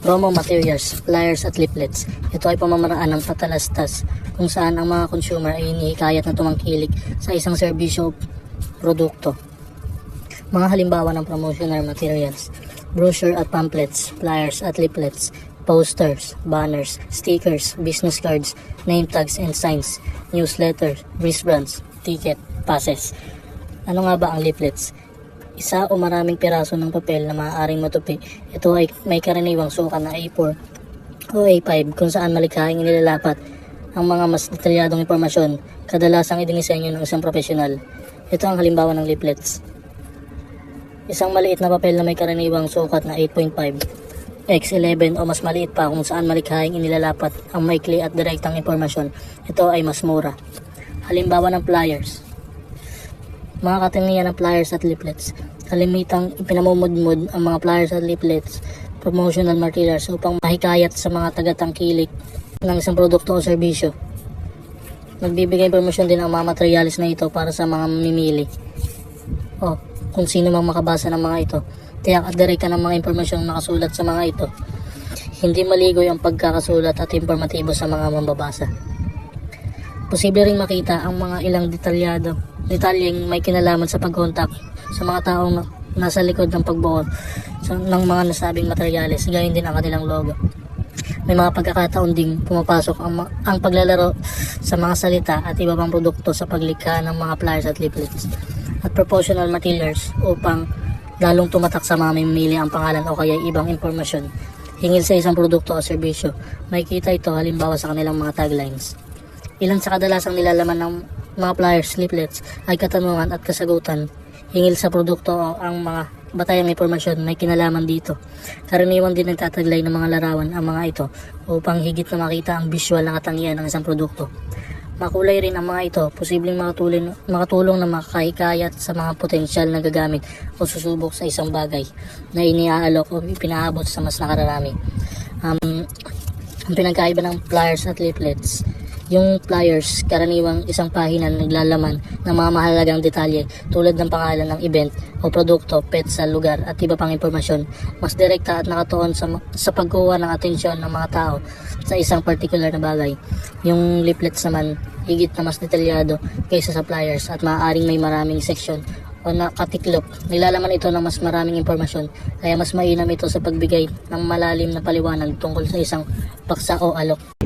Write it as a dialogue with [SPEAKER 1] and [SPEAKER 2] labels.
[SPEAKER 1] Promo materials, flyers at leaflets. Ito ay pamamaraan ng patalastas kung saan ang mga consumer ay inihikayat na tumangkilik sa isang serbisyo o produkto. Mga halimbawa ng promotional materials, brochure at pamphlets, flyers at leaflets, posters, banners, stickers, business cards, name tags and signs, newsletters, wristbands, ticket, passes. Ano nga ba ang leaflets? Isa o maraming piraso ng papel na maaaring matupi. Ito ay may karaniwang sukat na A4 o A5 kung saan malikhaing inilalapat ang mga mas detalyadong impormasyon, kadalasang idinisenyo ng isang profesional. Ito ang halimbawa ng leaflets. Isang maliit na papel na may karaniwang sukat na 8.5 X11 o mas maliit pa kung saan malikhaing inilalapat ang maikli at direktang impormasyon. Ito ay mas mura. Halimbawa ng flyers. Mga katangian ng flyers at leaflets. Kalimitang ipinamumudmud ang mga flyers at leaflets, promotional materials upang mahikayat sa mga tagatangkilik ng isang produkto o serbisyo. Nagbibigay promosyon din ang mga materialis na ito para sa mga mamimili. O, kung sino mang makabasa ng mga ito. Tiyak at direct ng mga impormasyong nakasulat sa mga ito. Hindi maligoy ang pagkakasulat at informatibo sa mga mambabasa. Posible ring makita ang mga ilang detalyado, detalyeng may kinalaman sa pagkontak sa mga taong na- nasa likod ng pagbuo sa, ng mga nasabing materyales, gayon din ang kanilang logo. May mga pagkakataon ding pumapasok ang, ang paglalaro sa mga salita at iba pang produkto sa paglikha ng mga flyers at leaflets at promotional materials upang lalong tumatak sa mga mamimili ang pangalan o kaya ibang impormasyon hingil sa isang produkto o serbisyo. May kita ito halimbawa sa kanilang mga taglines. Ilan sa kadalasang nilalaman ng mga flyers, leaflets ay katanungan at kasagutan hingil sa produkto o ang mga batayang impormasyon may kinalaman dito. Karaniwan din nagtataglay ng mga larawan ang mga ito upang higit na makita ang visual na katangian ng isang produkto. Makulay rin ang mga ito, posibleng makatulong, makatulong na makahikayat sa mga potensyal na gagamit o susubok sa isang bagay na iniaalok o pinaabot sa mas nakararami. Um, ang pinagkaiba ng flyers at leaflets. Yung flyers, karaniwang isang pahina na naglalaman ng mga mahalagang detalye tulad ng pangalan ng event o produkto, pet sa lugar at iba pang impormasyon. Mas direkta at nakatuon sa, sa pagkuha ng atensyon ng mga tao sa isang particular na bagay. Yung leaflets naman, higit na mas detalyado kaysa sa flyers at maaaring may maraming section o nakatiklop. Nilalaman ito ng mas maraming impormasyon kaya mas mainam ito sa pagbigay ng malalim na paliwanag tungkol sa isang paksa o alok.